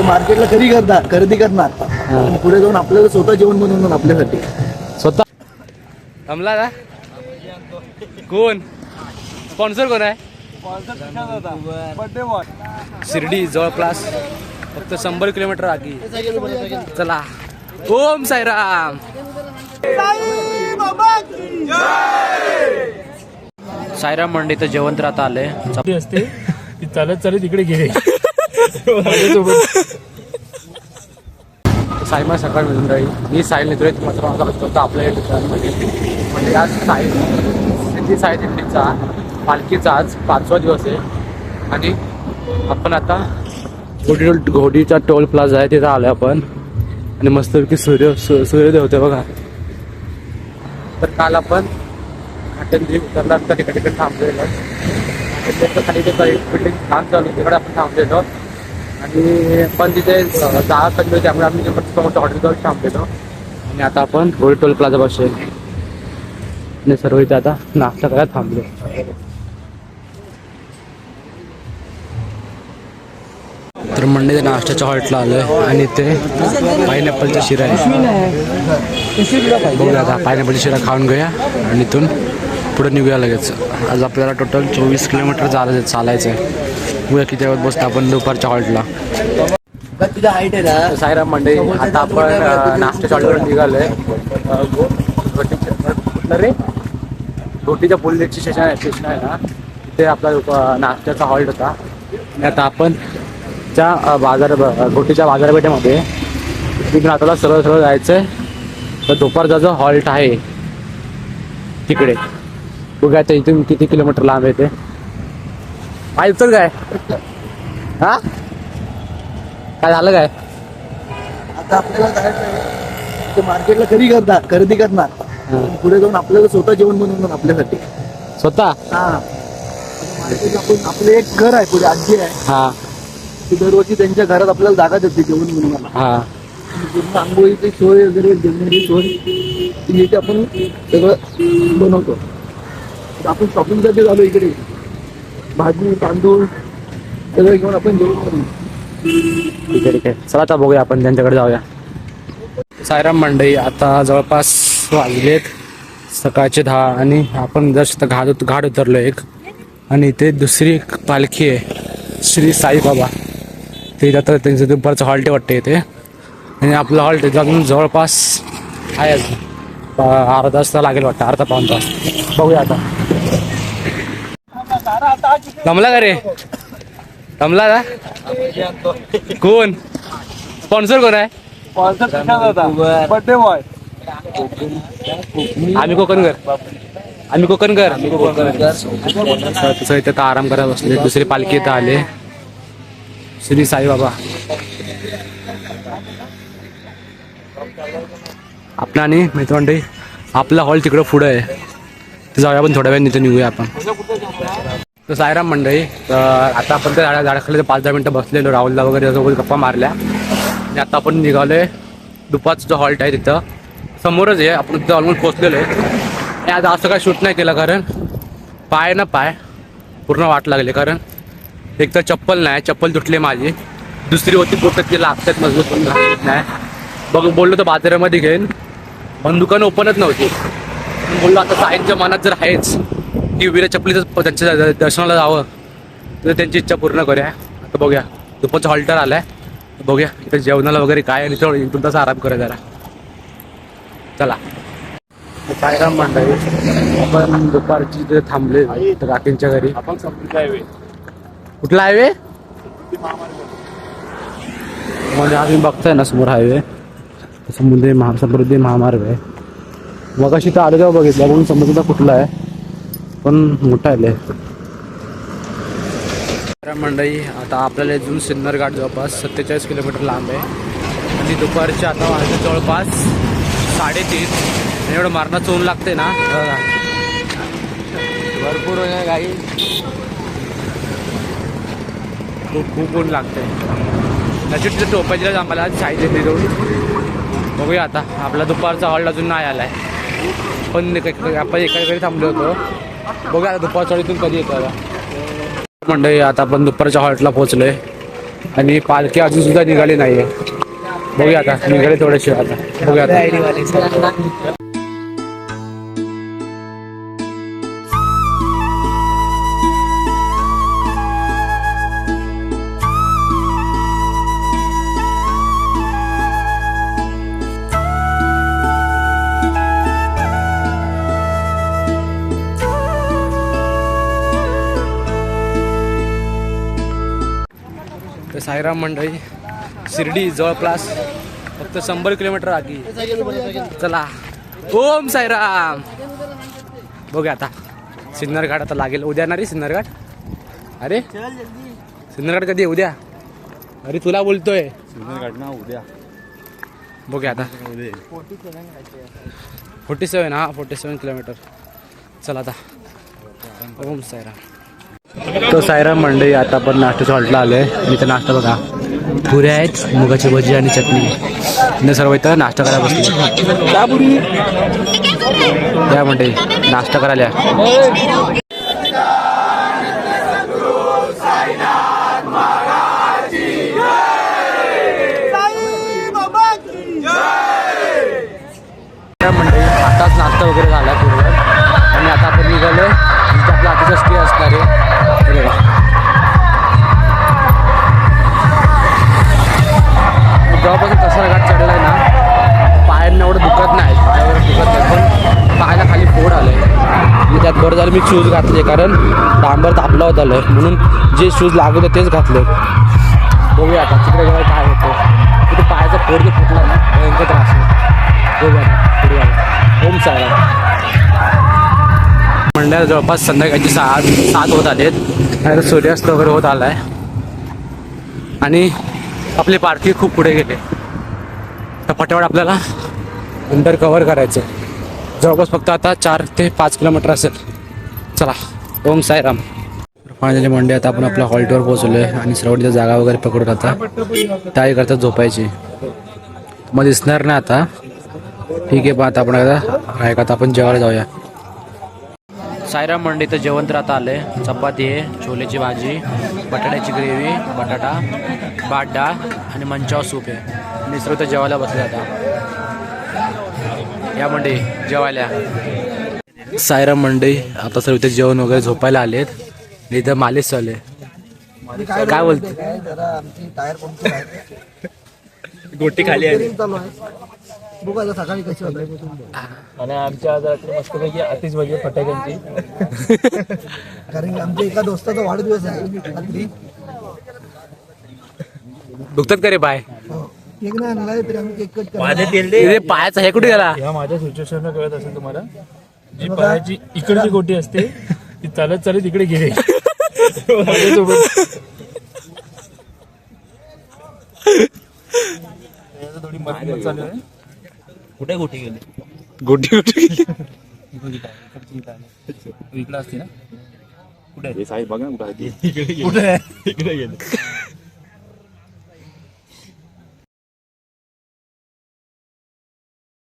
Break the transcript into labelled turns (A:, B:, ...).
A: ते मार्केटला खरी करणार खरेदी करणार. आणि पुढे जाऊन आपल्याला स्वतः जेवण बनवणार आपल्यासाठी.
B: स्वतः? थांबला का? कोण? स्पॉन्सर कोण आहे? शिर्डी जवळपास फक्त शंभर किलोमीटर आगी. चला. ओम साईराम. साईराम मंडी तर जेवण तर आता आले
C: ती असते ती चालत चालत इकडे गेले.
B: साईमा सकाळ मिळून राहील. मी साईल नेतोय मात्र माझा होतं आपल्या या ठिकाणी म्हणजे आज साईल सिद्धी साई दिंडीचा पालखीचा आज पाचवा दिवस आहे. आणि आपण आता घोडी घोडीचा टोल प्लाझा आहे तिथं आलो आपण. आणि मस्तपैकी सूर्य सूर्योदय होते बघा. तर काल आपण घाटंजी उतरला तर तिकडे तिकडे थांबलेलो खाली ते बिल्डिंग छान चालू तिकडे आपण थांबलेलो. आणि पण तिथे जागा कमी होती त्यामुळे आम्ही मोठं हॉटेल जाऊन थांबलेलो. आणि आता आपण घोडी टोल प्लाझा बसेल आणि सर्व इथे आता नाश्ता करायला थांबलो. तर मंडे नाश्त्याच्या हॉटेलला आलोय आणि इथे पायनॅपलचा शिरा आहे बघूया आता पायनॅपलची शिरा खाऊन घेऊया आणि इथून पुढे निघूया लगेच. आज आपल्याला टोटल चोवीस किलोमीटर चालायचं चालायचं. आहे उद्या किती वेळ बसतो आपण दुपारच्या हॉल्टला.
A: तुझ्या हाईट आहे ना
B: साईराम मंडई आता आपण नाश्त्याच्या हॉल्टवर निघालोय गोटीच्या- रे? गोटीच्या बुलेटची स्टेशन आहे स्टेशन आहे ना? तिथे आपला नाश्त्याचा हॉल्ट होता. आणि आता आपण त्या बाजार गोटीच्या बाजारपेठेमध्ये तिकडून आपल्याला सरळ सरळ जायचं आहे तर दुपारचा जो हॉल्ट आहे तिकडे. बघूया आता इथून किती किलोमीटर लांब आहे ते. पाय उचल काय? हा? काय झालं काय?
A: आता आपल्याला जायचं. ते मार्केटला खरी करणार खरेदी करणार. पुढे जाऊन आपल्याला स्वतः जेवण बनवणार आपल्यासाठी.
B: स्वतः?
A: हा. मार्केट आपण आपलं एक घर आहे पुढे आजी आहे.
B: हा.
A: ती दरवर्षी त्यांच्या घरात आपल्याला जागा देते जेवण बनवायला.
B: हा.
A: पूर्ण आंघोळीची सोय वगैरे जेवणाची सोय ती आपण सगळं बनवतो. तर आपण शॉपिंगसाठी झालो इकडे. भाजी तांदूळ सगळं घेऊन आपण जेवण
B: ठीक आहे ठीक आहे. चला आता बघूया आपण त्यांच्याकडे जाऊया. सायराम मंडई आता जवळपास वाजलेत सकाळचे दहा आणि आपण जस्ट घाट उत- घाट उतरलो एक. आणि इथे दुसरी एक पालखी आहे श्री साईबाबा. ते आता त्यांचं दुपारचं हॉल्ट वाटते इथे. आणि आपलं हॉल्ट अजून जवळपास आहे अजून. अर्धा तास लागेल वाटतं अर्धा पाऊन तास. बघूया आता. जमला का रे? जमला का? कोण? स्पॉन्सर कोण आहे?
C: बर्थडे बॉय
B: आम्ही कोकणकर. आम्ही कोकणकर. तसं इथं तर आराम करायला बसले. दुसरी पालखी इथं आले. श्री साईबाबा. आपला आणि मित्रमंडळी आपला हॉल तिकडं पुढं आहे. तर जाऊया आपण थोड्या वेळ तिथे निघूया आपण. तर सायराम मंडळी तर आता आपण त्या झाडा झाडाखाली पाच दहा मिनटं बसलेलो राहुलला वगैरे त्यासोबत गप्पा मारल्या. आणि आता आपण निघालोय दुपारचं जो हॉल्ट आहे तिथं. समोरच आहे आपण तिथं ऑलमोस्ट पोचलेलो आहे. आणि आज असं काय शूट नाही केलं कारण पाय ना पाय पूर्ण वाट लागले. कारण एक तर चप्पल नाही चप्पल तुटली माझी. दुसरी होती कुठं ती लागतात मजबूत पण नाही. बघ बोललो तर बाजारामध्ये घेईन. पण दुकान ओपनच नव्हती. बोललो आता साईंच्या मनात जर आहेच की वीरा चपलीचं त्यांच्या दर्शनाला जावं तर त्यांची इच्छा पूर्ण करूया. आता बघूया. दुपारचा हॉल्टर आलाय. बघूया इथं जेवणाला वगैरे काय आणि थोडं तास आराम करूया जरा. चला. सायराम मंडळी आपण दुपारची तिथे थांबले काकींच्या घरी.
C: आपण हायवे
B: कुठला हायवे म्हणजे आम्ही बघताय ना समोर हायवे समुद्री महा समृद्धी महामार्ग आहे. मग अशी तर आडगाव बघितला म्हणून बघून तर कुठला आहे. पण मोठा आहे मंडई मंडळी आता आपल्याला इथून सिन्नर घाट जवळपास सत्तेचाळीस किलोमीटर लांब आहे. आणि दुपारचे आता वाजले जवळपास साडेतीन. आणि एवढं मारणाचं ऊन लागते ना. भरपूर गाई. खूप खूप ऊन लागते त्याची तिथे टोपायला आम्हाला साईज येते जाऊन. बघूया आता. आपला दुपारचा हॉल्ट अजून नाही आलाय. पण आपण एका घरी थांबलो होतो. बघूया आता दुपारच्या इथून कधी येतो आता. मंडळी आता आपण दुपारच्या हॉल्टला पोहोचलोय. आणि पालखी अजून सुद्धा निघाली नाहीये. बघूया आता निघाले थोडेसे आता. बघूया आता. साईराम मंडळी शिर्डी जवळपास फक्त शंभर किलोमीटर आगी. चला. ओम साईराम. बघूया आता. सिन्नर घाट आता लागेल. उद्या ना रे सिन्नर घाट अरे? सिन्नर घाट कधी? उद्या. अरे तुला बोलतोय.
C: उद्या.
B: बघूया आता. फोर्टी सेवन हा फोर्टी सेवन किलोमीटर. चला आता. ओम साईराम. तो साईराम मंडई आता आपण नाश्त्याच्या हॉल्टला आलोय. आणि इथं नाश्ता बघा. पुऱ्या आहेत मुगाची भजी आणि चटणी. आणि सर्व इथं नाश्ता करायला बसले त्या मंडई नाश्ता करायला मी शूज घातले कारण डांबर तापला होता आलं म्हणून जे शूज लागत होते तेच घातले. बघूया आता तिकडे गेल्यावर काय होतं. तिथे पायाचा पोर जो फुटला ना भयंकर त्रास बघूया पुढे ओम साहेब मंडळात जवळपास संध्याकाळची सात सात होत आलेत. नाही सूर्यास्त वगैरे होत आला आहे आणि आपले पार्टी खूप पुढे गेले. तर पटापट आपल्याला अंडर कवर करायचं. जवळपास फक्त आता चार ते पाच किलोमीटर असेल. चला ओम साईराम. पाण्याचे मंडे आता आपण आपल्या हॉल्टवर पोहोचलोय आणि सर्व तिथं जागा वगैरे पकडून आता त्याही करता झोपायची. मग दिसणार नाही आता. ठीक आहे पण आता आपण आता का आपण जेवायला जाऊया. सायराम मंडी तर जेवण तर आता आलंय. चपाती आहे छोलेची भाजी बटाट्याची ग्रेव्ही बटाटा भात डाळ आणि मंचाव सूप आहे. आणि सर्व तर जेवायला बसले आता. या मंडई जेवायला सायराम मंडई आता सर्व इथे जेवण वगैरे झोपायला आलेत. आणि इथं मालिश चालू आहे. काय बोलते?
A: काय जरा आमची टायर पंक्चर आहे.
C: गोटी खाली आली
A: चालू आहे.
C: आणि आमच्या आज रात्री मस्तपैकी अतिच म्हणजे फटाक्यांची
A: कारण की आमच्या एका दोस्ताचा वाढदिवस आहे.
B: दुखतात का रे पाय?
A: हो. केक नाही आणलाय तरी आम्ही केक कट
C: माझे
A: करणार
C: तेल
B: इथे पायाचा हे कुठे गेला?
C: माझ्या सिच्युएशन कळत असेल तुम्हाला. जी पायाची इकडची गोटी असते ती चालत चालत इकडे गेली. माझ्यासोबत. त्याचं थोडी मरमत चालू आहे. कुठे गोटी गेली?
B: गोटी गोटी
C: इकडे असते ना? कुठे? आहे? कुठे आहे? इकडे गेली.